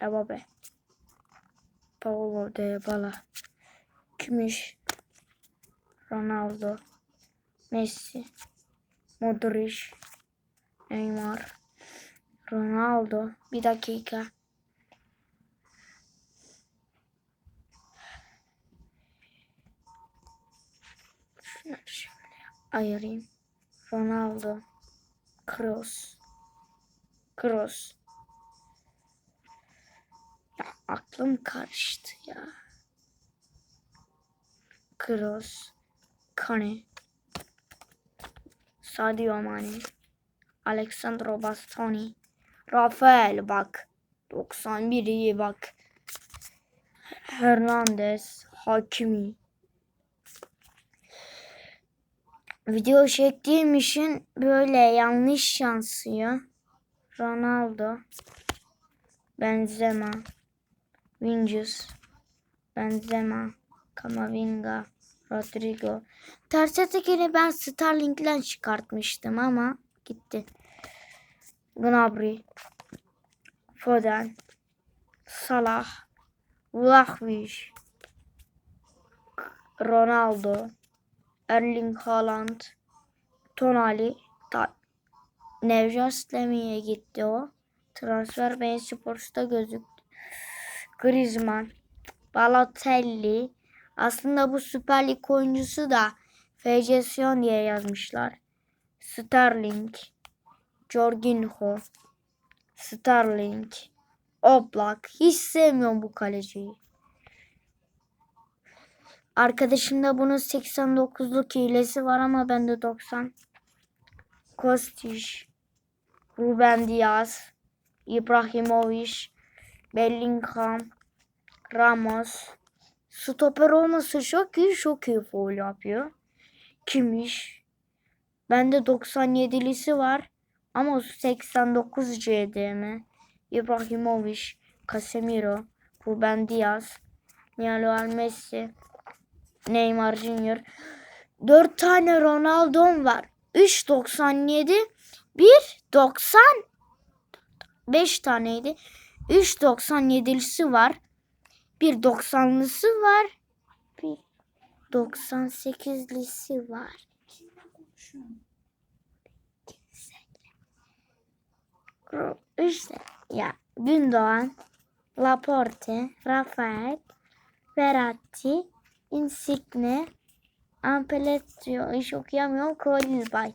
Ebabe. Paulo Dybala. Kimiş. Ronaldo. Messi. Modric. Neymar. Ronaldo. Bir dakika. Ayırayım. Ronaldo. Kroos. Kroos. Aklım karıştı ya. Kroos. Kane. Sadio Mane. Alexandro Bastoni. Rafael bak. 91 iyi bak. Hernandez. Hakimi. Video çektiğim için böyle yanlış yansıyor. Ronaldo. Benzema. Vinicius. Benzema. Kamavinga. Rodrigo. Ters tekini ben Starlink'den çıkartmıştım ama gitti. Gnabry. Foden. Salah. Vlahovic. Ronaldo. Erling Haaland. Tonali. Ta Nevzat Slemi'ye gitti o. Transfer Beyin Sports'ta gözüktü. Griezmann. Balotelli. Aslında bu Süper Lig oyuncusu da FC Sion diye yazmışlar. Sterling. Jorginho. Sterling. Oblak. Hiç sevmiyorum bu kaleciyi. Arkadaşımda bunun 89'luk hilesi var ama bende 90. Kostić. Ruben Diaz. Ibrahimovic. Bellingham. Ramos. Stoper olması çok iyi çok iyi foul yapıyor. Kimmiş? Bende 97'lisi var. Ama 89 CDM. Ibrahimovic. Casemiro. Ruben Diaz. Lionel Messi. Neymar Junior. 4 tane Ronaldo'm var. 3.97. 1 90 5 taneydi. 3.97'lisi var. Bir 90'lısı var. Bir 98'lisi var. İşte ya Gündoğan, Laporte, Rafael, Verratti, Insigne, Ampelletio, iş okuyamıyorum, Kolilbay.